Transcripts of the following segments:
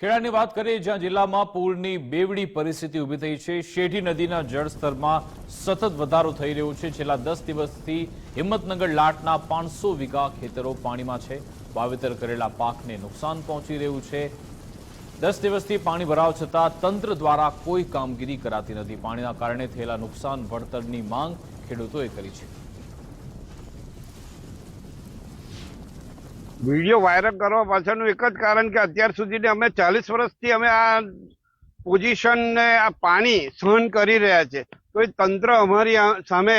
ખેડાની વાત કરીએ, જ્યાં જિલ્લામાં પૂરની બેવડી પરિસ્થિતિ ઊભી થઈ છે. શેઢી નદીના જળસ્તરમાં સતત વધારો થઈ રહ્યો છે. છેલ્લા દસ દિવસથી હિંમતનગર લાટના પાંચસો વીઘા ખેતરો પાણીમાં છે. વાવેતર કરેલા પાકને નુકસાન પહોંચી રહ્યું છે. દસ દિવસથી પાણી ભરાવ છતાં તંત્ર દ્વારા કોઈ કામગીરી કરાતી નથી. પાણીના કારણે થયેલા નુકસાન, વળતરની માંગ ખેડૂતોએ કરી છે. વીડિયો વાયરલ કરવા પાછળનું એક જ કારણ કે અત્યાર સુધી અમે ચાલીસ વર્ષથી અમે આ પોઝિશન ને આ પાણી સહન કરી રહ્યા છે. તો એ તંત્ર અમારી સામે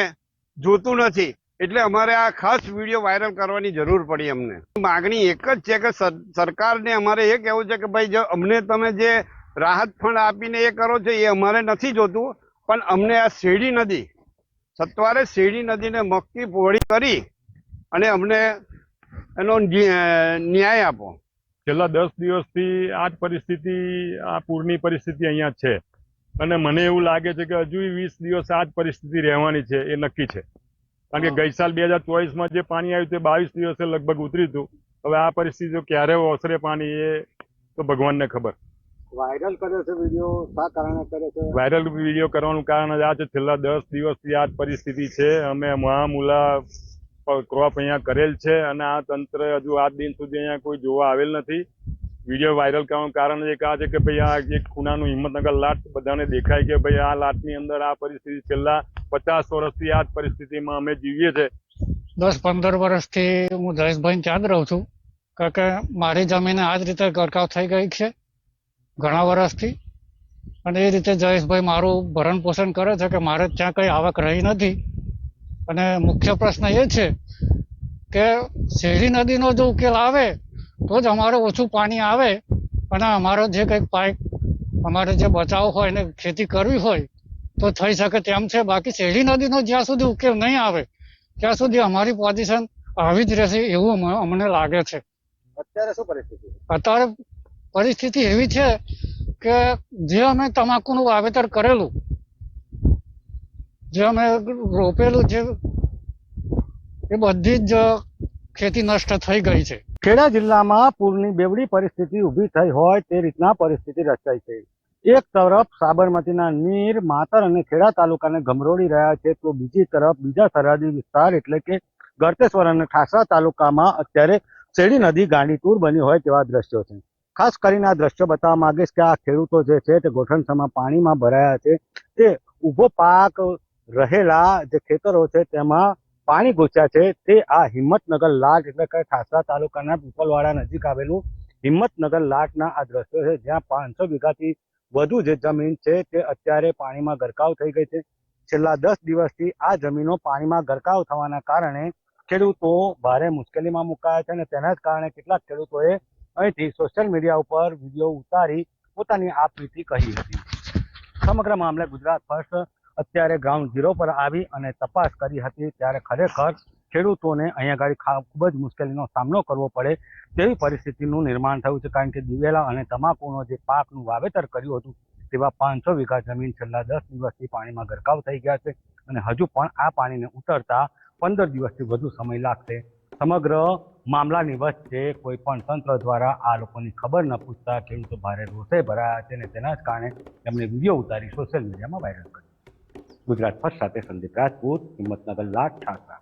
જોતું નથી. એટલે અમારે આ ખાસ વીડિયો વાયરલ કરવાની જરૂર પડી અમને. માગણી એક જ છે કે સરકારને અમારે એ કહેવું છે કે ભાઈ, જો અમને તમે જે રાહત ફંડ આપીને એ કરો છો, એ અમારે નથી જોતું. પણ અમને આ શેરડી નદી, સત્વારે શેરડી નદીને મક્કી પહોળી કરી અને અમને એનો ન્યાય આપો. છેલ્લા દસ દિવસથી આ જ પરિસ્થિતિ આ પૂરની પરિસ્થિતિ અહીંયા છે. અને મને એવું લાગે છે કે હજુ વીસ દિવસ આ જ પરિસ્થિતિ રહેવાની છે એ નક્કી છે. કારણ કે ગઈ સાલ બે હજાર ચોવીસમાં જે પાણી આવ્યું તે બાવીસ દિવસે લગભગ ઉતર્યું હતું. હવે આ પરિસ્થિતિ ક્યારે ઓસરે પાણી એ તો ભગવાનને ખબર. વાયરલ કરે છે વીડિયો શા કારણે કરે છે? વાયરલ વીડિયો કરવાનું કારણ જ આ છે. છેલ્લા દસ દિવસથી આ જ પરિસ્થિતિ છે. અમે મહામુલા ક્રોપ અહીંયા કરેલ છે અને આ તંત્ર હજુ આજ દિન સુધી અહીંયા કોઈ જોવા આવેલ નથી. વીડિયો વાયરલ કરવાનું કારણ એક આ છે કે ભાઈ આ એક ખૂણાનું હિંમતનગર લાટ બધાને દેખાય કે ભાઈ આ લાટની અંદર આ પરિસ્થિતિ છેલ્લા પચાસ વર્ષથી આ જ પરિસ્થિતિમાં અમે જીવીએ છીએ. દસ પંદર વર્ષથી હું જયેશભાઈ ત્યાં જ રહું છું કારણ કે મારી જમીન આ જ રીતે ગરકાવ થઈ ગઈ છે ઘણા વર્ષથી. અને એ રીતે જયેશભાઈ મારું ભરણ પોષણ કરે છે કે મારે ત્યાં કંઈ આવક રહી નથી. અને મુખ્ય પ્રશ્ન એ છે કે શેરી નદીનો જો ઉકેલ આવે તો જ અમારે ઓછું પાણી આવે. અને અમારો જે કંઈક પાઇપ અમારે જે બચાવ હોય ને ખેતી કરવી હોય તો થઈ શકે તેમ છે. બાકી શેરી નદીનો જ્યાં સુધી ઉકેલ નહીં આવે ત્યાં સુધી અમારી પોઝિશન આવી જ રહેશે એવું અમ- અમને લાગે છે. અત્યારે શું પરિસ્થિતિ અત્યારે પરિસ્થિતિ એવી છે કે જે અમે તમાકુનું વાવેતર કરેલું જે અમે રોપેલું જે એ બધી જ ખેતી નષ્ટ થઈ ગઈ છે. ખેડા જિલ્લામાં પૂરની બેવડી પરિસ્થિતિ ઊભી થઈ હોય તે રીતના પરિસ્થિતિ રચાઈ છે. એક તરફ સાબરમતીના નીર, માતર અને ખેડા તાલુકાને ગમરોડી રહ્યા છે, તો બીજી તરફ બીજા સરહદી વિસ્તાર એટલે કે ગળતેશ્વર અને ઠાસરા તાલુકામાં અત્યારે શેરડી નદી ગાંડીતુર બની હોય તેવા દ્રશ્યો છે. ખાસ કરીને આ દ્રશ્યો બતાવવા માંગીશ કે આ ખેડૂતો જે છે તે ગોઠણસામાં પાણીમાં ભરાયા છે. તે ઊભો પાક રહેલા જે ખેતરો છે તેમાં પાણી ઘૂસ્યા છે. તે આ હિંમતનગર લાટ એટલે કે ઠાસરા તાલુકાના પીપલવાડા નજીક આવેલું હિંમતનગર લાટના આ દ્રશ્યો છે. જ્યાં પાંચસો વીઘાથી વધુ જે જમીન છે તે અત્યારે પાણીમાં ગરકાવ થઈ ગઈ છે. છેલ્લા દસ દિવસથી આ જમીનો પાણીમાં ગરકાવ થવાના કારણે ખેડૂતો ભારે મુશ્કેલીમાં મુકાયા છે અને તેના જ કારણે કેટલાક ખેડૂતોએ અહીંથી સોશિયલ મીડિયા ઉપર વીડિયો ઉતારી પોતાની આપવીતી કહી હતી. સમગ્ર મામલે ગુજરાત ફર્સ્ટ અત્યારે ગ્રાઉન્ડ ઝીરો પર આવી અને તપાસ કરી હતી ત્યારે ખરેખર ખેડૂતોને અહીંયા આગળ ખૂબ જ મુશ્કેલીનો સામનો કરવો પડે તેવી પરિસ્થિતિનું નિર્માણ થયું છે. કારણ કે દિવેલા અને તમાકુનો જે પાકનું વાવેતર કર્યું હતું તેવા પાંચસો વીઘા જમીન છેલ્લા દસ દિવસથી પાણીમાં ગરકાવ થઈ ગયા છે અને હજુ પણ આ પાણીને ઉતરતા પંદર દિવસથી વધુ સમય લાગશે. સમગ્ર મામલાની વચ્ચે કોઈ પણ તંત્ર દ્વારા આ લોકોની ખબર ન પૂછતા ખેડૂતો ભારે રોષે ભરાયા છે અને તેના જ કારણે તેમણે વીડિયો ઉતારી સોશિયલ મીડિયામાં વાયરલ કર્યો. ગુજરાત ફર્સ્ટ સાથે સંદીપ રાજપૂત હિંમતનગર લાટ ઠાસરા